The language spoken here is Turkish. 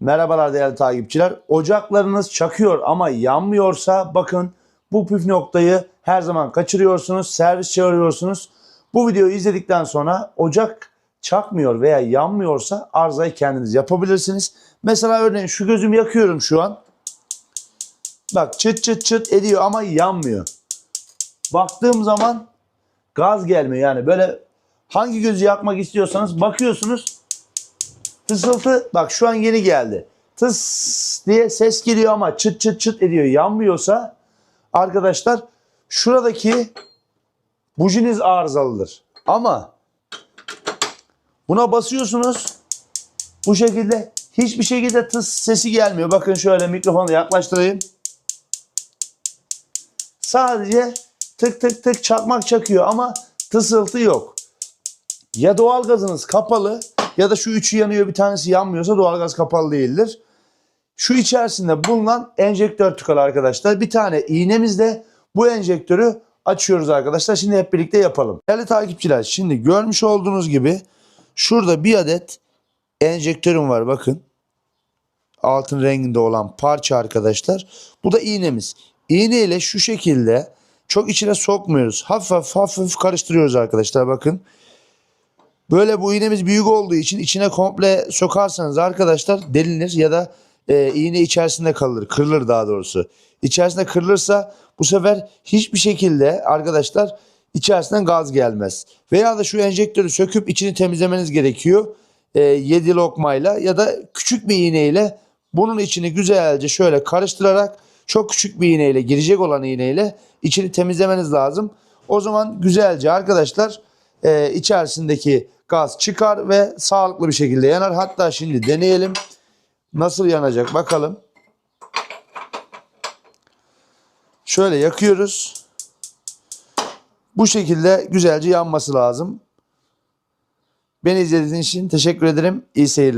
Merhabalar değerli takipçiler. Ocaklarınız çakıyor ama yanmıyorsa bakın bu püf noktayı her zaman kaçırıyorsunuz. Servis çağırıyorsunuz. Bu videoyu izledikten sonra ocak çakmıyor veya yanmıyorsa arızayı kendiniz yapabilirsiniz. Mesela örneğin şu gözümü yakıyorum şu an. Bak çıt çıt çıt ediyor ama yanmıyor. Baktığım zaman gaz gelmiyor. Yani böyle hangi gözü yakmak istiyorsanız bakıyorsunuz Fısıltı bak şu an yeni geldi. Tıs diye ses geliyor ama çıt çıt çıt ediyor. Yanmıyorsa arkadaşlar şuradaki bujiniz arızalıdır. Ama buna basıyorsunuz bu şekilde hiçbir şekilde tıs sesi gelmiyor. Bakın şöyle mikrofonu yaklaştırayım. Sadece tık tık tık çakmak çakıyor ama tısıltı yok. Ya doğalgazınız kapalı ya da şu üçü yanıyor bir tanesi yanmıyorsa doğalgaz kapalı değildir. Şu içerisinde bulunan enjektör tıkalı arkadaşlar. Bir tane iğnemizle bu enjektörü açıyoruz arkadaşlar. Şimdi hep birlikte yapalım. Değerli takipçiler şimdi görmüş olduğunuz gibi şurada bir adet enjektörüm var bakın. Altın renginde olan parça arkadaşlar. Bu da iğnemiz. İğne ile şu şekilde çok içine sokmuyoruz. Hafif hafif, hafif karıştırıyoruz arkadaşlar bakın. Böyle bu iğnemiz büyük olduğu için içine komple sokarsanız arkadaşlar delinir ya da e, iğne içerisinde kalır, kırılır daha doğrusu. İçerisinde kırılırsa bu sefer hiçbir şekilde arkadaşlar içerisinden gaz gelmez. Veya da şu enjektörü söküp içini temizlemeniz gerekiyor. E, 7 lokmayla ya da küçük bir iğneyle bunun içini güzelce şöyle karıştırarak çok küçük bir iğneyle girecek olan iğneyle içini temizlemeniz lazım. O zaman güzelce arkadaşlar e, içerisindeki gaz çıkar ve sağlıklı bir şekilde yanar. Hatta şimdi deneyelim. Nasıl yanacak bakalım. Şöyle yakıyoruz. Bu şekilde güzelce yanması lazım. Beni izlediğiniz için teşekkür ederim. İyi seyirler.